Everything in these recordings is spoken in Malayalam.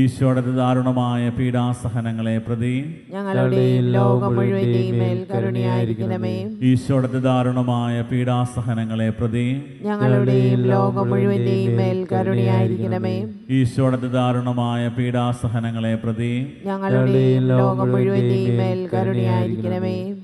ഈശോയുടെ ദാരുണമായ പീഡാസഹനങ്ങളെ പ്രതി ഞങ്ങളുടെയും ലോകം മുഴുവന്റെയും മേൽ കരുണയായിരിക്കണമേ. ഈശോയുടെ ദാരുണമായ പീഡാസഹനങ്ങളെ പ്രതി ഞങ്ങളുടെയും ലോകം മുഴുവന്റെയും മേൽ കരുണയായിരിക്കണമേ. ഈശോയുടെ ദാരുണമായ പീഡാസഹനങ്ങളെ പ്രതി ഞങ്ങളുടെയും ലോകം മുഴുവന്റെയും മേൽ കരുണയായിരിക്കണമേ.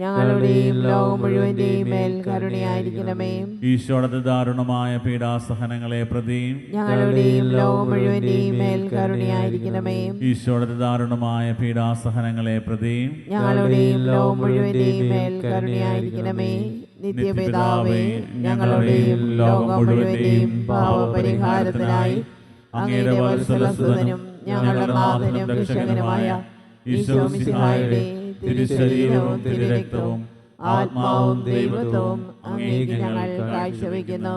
ഞങ്ങളുടെയും ലോകം മുഴുവന്റെയും മേൽ കരുണയായിരിക്കണമേ. ഈശോടത്തെ ദാരുണമായ പീഡാസഹനങ്ങളെ പ്രതി ഞങ്ങളുടെയും ലോകം മുഴുവന്റെയും മേൽ കരുണയായിരിക്കണമേ. ഈശോടത്തെ ദാരുണമായ പീഡാസഹനങ്ങളെ പ്രതി ഞങ്ങളുടെയും ലോകം മുഴുവന്റെയും മേൽ കരുണയായിരിക്കണമേ. നിത്യപിതാവേ ഞങ്ങളുടെയും ലോകം മുഴുവന്റെയും പാവപരിഹാരത്തിനായി അങ്ങയുടെ വത്സലസുതനും ഞങ്ങളുടെ നാഥനും രക്ഷകനുമായ ഈശോ മിശിഹായുടെ തിരുശരീരവും തിരുരക്തവും ആത്മാവും ദൈവത്വവും അങ്ങേക്ക് ഞങ്ങൾ കാഴ്ചവെക്കുന്നു.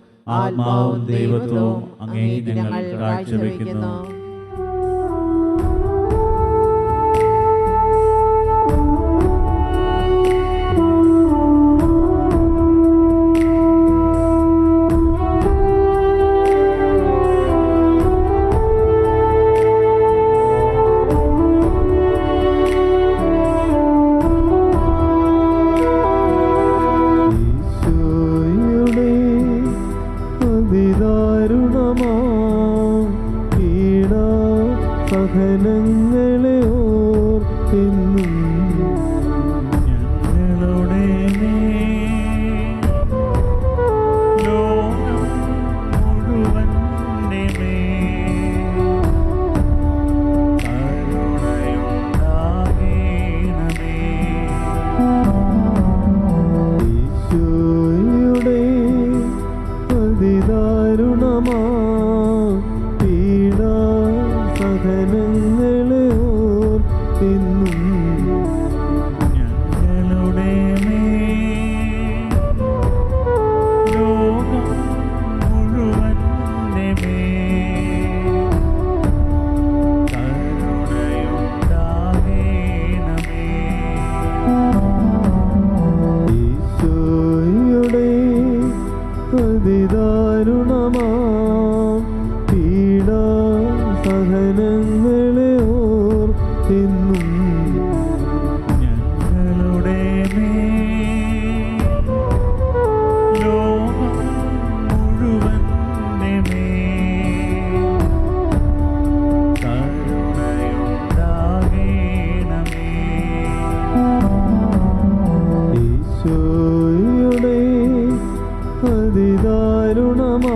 ആത്മാവും ദൈവത്വവും അങ്ങേ ഞങ്ങൾ കാഴ്ചവെക്കുന്നു ും. അതിദാരുണമാ.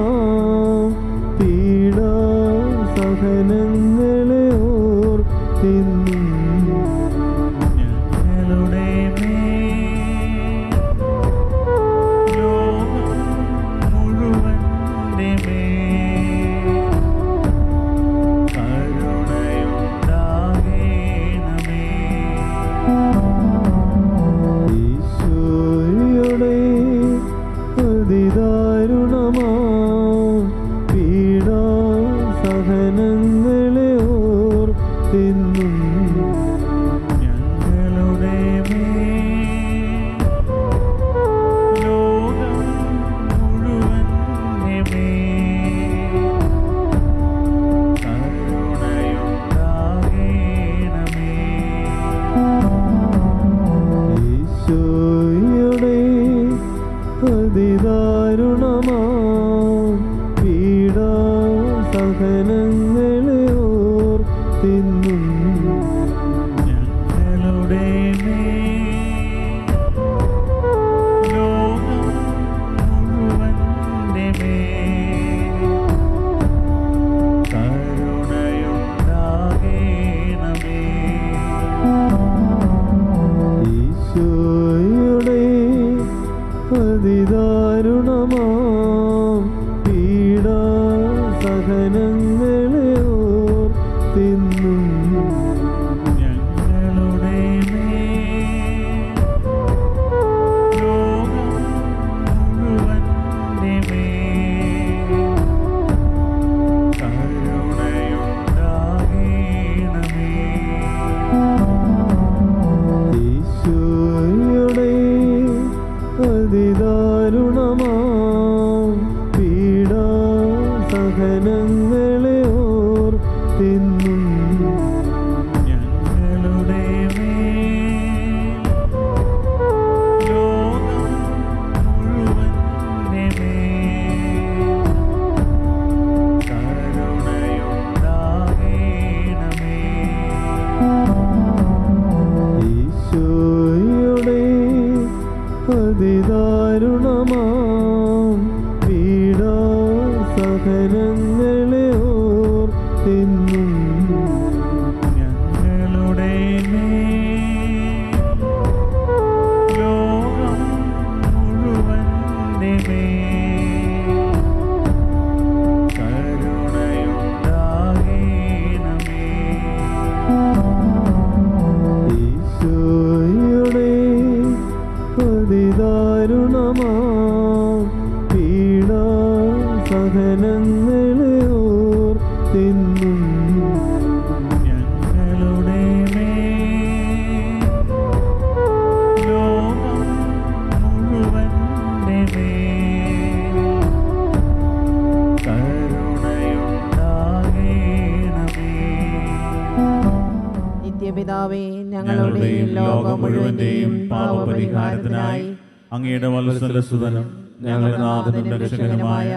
മാം പീഡാ സഹനം? പിതാവേ ഞങ്ങളുടെയും ലോകം മുഴുവന്റെയും പാപപരിഹാരത്തിനായി അങ്ങയുടെ വത്സലസുതനും ഞങ്ങളുടെ നാഥനും രക്ഷകനുമായ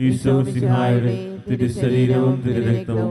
ഈശോ സിഹായുടെ തിരുശരീരവും തിരുരക്തവും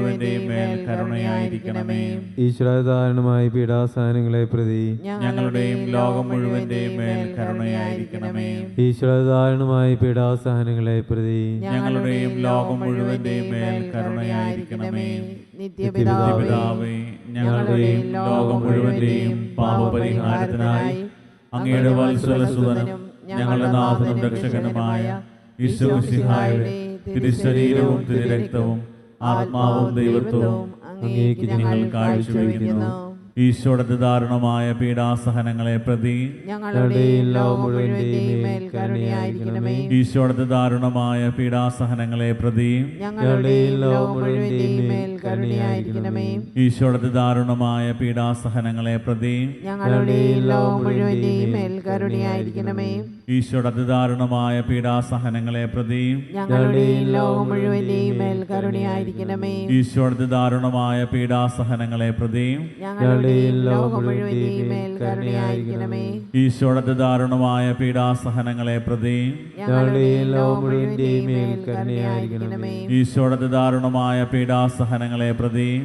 മുഴുവന്റെയും മേൽ കരുണയായിരിക്കണമേ. ഈശ്വരധാരണമായ പീഡാസഹനങ്ങളെ പ്രതി ഞങ്ങളുടെയും ലോകം മുഴുവന്റെയും മേൽ കരുണയായിരിക്കണമേ. ഈശ്വരധാരണമായ പീഡാസഹനങ്ങളെ പ്രതി ഞങ്ങളുടെയും ലോകം മുഴുവന്റെയും മേൽ കരുണയായിരിക്കണമേ. നിത്യപിതാവേ പിതാവേ ഞങ്ങളുടെയും ലോകം മുഴുവന്റെയും പാപപരിഹാരത്തിനായി അങ്ങയുടെ വത്സലസുതനും ഞങ്ങളുടെ നാഥനും രക്ഷകനുമായ ഈശ്വരസിഹായുടെ തിരുശരീരവും തിരുരക്തവും ആത്മാവും ദൈവത്വവും അങ്ങേക്ക് ഞങ്ങൾ കാഴ്ചവെക്കുന്നു ഈശോയുടെ ദാരുണമായ പീഡാസഹനങ്ങളെ പ്രതി ഈശോയുടെ ദാരുണമായ പീഡാസഹനങ്ങളെ പ്രതി ഞങ്ങളുടെ എല്ലാ മുഴുവന്റെയും മേൽ കരുണയായിരിക്കണമേ. ഈശോയുടെ ദാരുണമായ പീഡാസഹനങ്ങളെ പ്രതി ഈശോയുടെ ദാരുണമായ പീഡാസഹനങ്ങളെ പ്രതിയും ഈശോയുടെ ദാരുണമായ പീഡാസഹനങ്ങളെ പ്രതിയും ഈശോയുടെ ദാരുണമായ പീഡാസഹനങ്ങളെ പ്രതിയും ഈശോയുടെ ദാരുണമായ പീഡാസഹനങ്ങളെ പ്രതിയും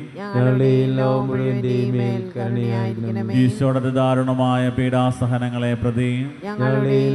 ഈശോയുടെ ദാരുണമായ പീഡാസഹനങ്ങളെ പ്രതി ഞങ്ങളുടെയും